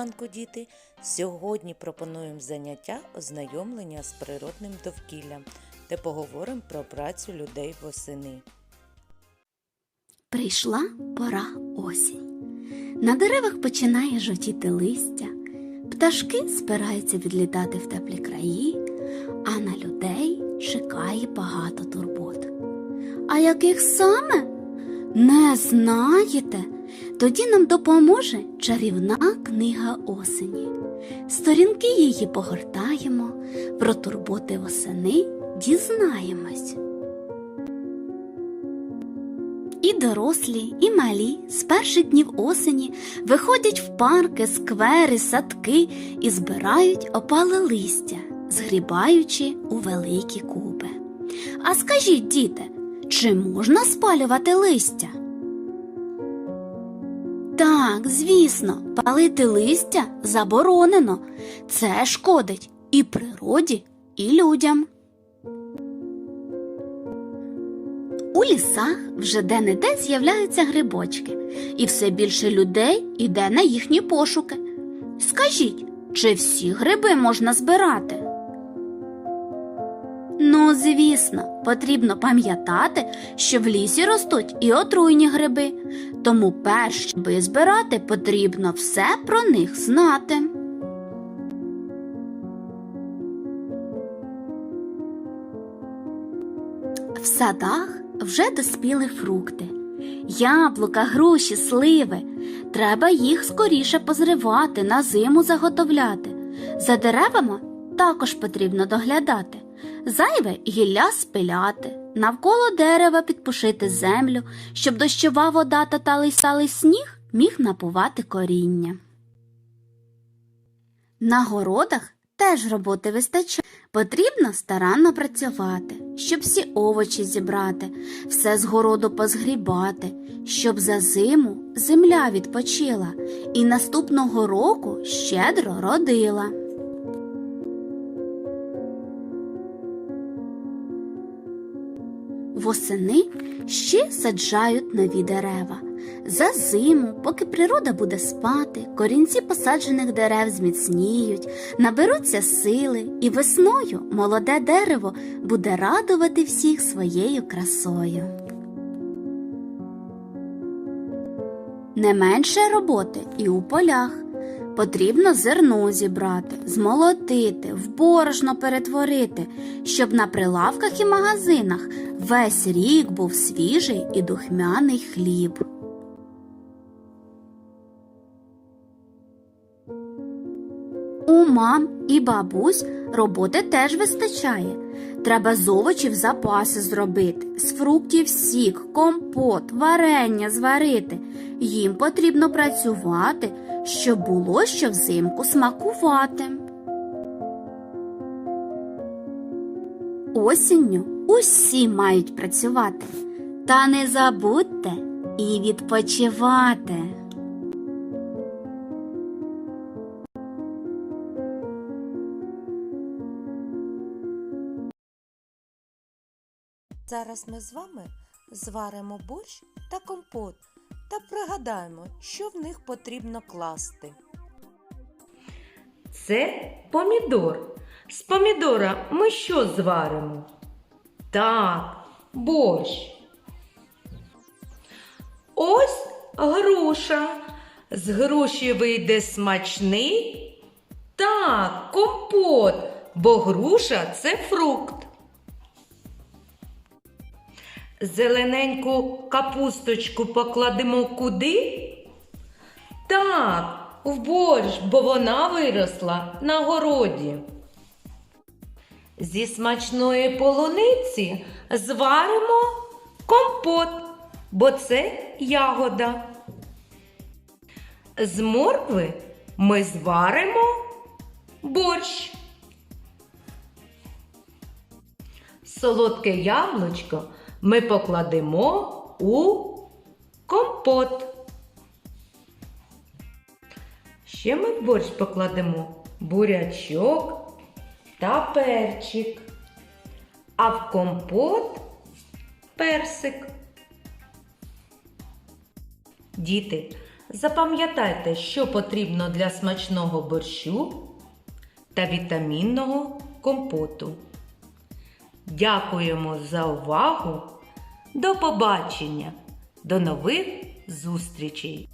ранку, діти! Сьогодні пропонуємо заняття ознайомлення з природним довкіллям, де поговоримо про працю людей восени. Прийшла пора осінь. На деревах починає жовтіти листя, пташки збираються відлітати в теплі краї, а на людей чекає багато турбот. А яких саме? Не знаєте? Тоді нам допоможе чарівна книга осені. Сторінки її погортаємо, про турботи восени дізнаємось. І дорослі, і малі з перших днів осені виходять в парки, сквери, садки і збирають опале листя, згрібаючи у великі купи. А скажіть, діти, чи можна спалювати листя? Так, звісно, палити листя заборонено. Це шкодить і природі, і людям. У лісах вже де-не-де з'являються грибочки, і все більше людей іде на їхні пошуки. Скажіть, чи всі гриби можна збирати? Ну, звісно, потрібно пам'ятати, що в лісі ростуть і отруйні гриби, тому перш щоб збирати, потрібно все про них знати. В садах вже доспіли фрукти. Яблука, груші, сливи. Треба їх скоріше позривати, на зиму заготовляти. За деревами також потрібно доглядати. Зайве гілля спиляти, навколо дерева підпушити землю, щоб дощова вода та талий сталий сніг міг напувати коріння. На городах теж роботи вистачає. Потрібно старанно працювати, щоб всі овочі зібрати, все з городу позгрібати, щоб за зиму земля відпочила і наступного року щедро родила. Восени ще саджають нові дерева. За зиму, поки природа буде спати, корінці посаджених дерев зміцніють, наберуться сили, і весною молоде дерево буде радувати всіх своєю красою. Не менше роботи і у полях. Потрібно зерно зібрати, змолотити, в борошно перетворити, щоб на прилавках і магазинах весь рік був свіжий і духмяний хліб. У мам і бабусь роботи теж вистачає. Треба з овочів запаси зробити, з фруктів сік, компот, варення зварити. Їм потрібно працювати, щоб було що взимку смакувати. Осінню усі мають працювати. Та не забудьте і відпочивати. Зараз ми з вами зваримо борщ та компот та пригадаємо, що в них потрібно класти. Це помідор. З помідора ми що зваримо? Так, борщ. Ось груша. З груші вийде смачний. Так, компот, бо груша це фрукт. Зелененьку капусточку покладемо куди? Так, в борщ, бо вона виросла на городі. Зі смачної полуниці зваримо компот, бо це ягода. З моркви ми зваримо борщ. Солодке яблучко ми покладемо у компот. Ще ми в борщ покладемо бурячок та перчик, а в компот персик. Діти, Запам'ятайте, що потрібно для смачного борщу та вітамінного компоту. Дякуємо за увагу! До побачення! До нових зустрічей!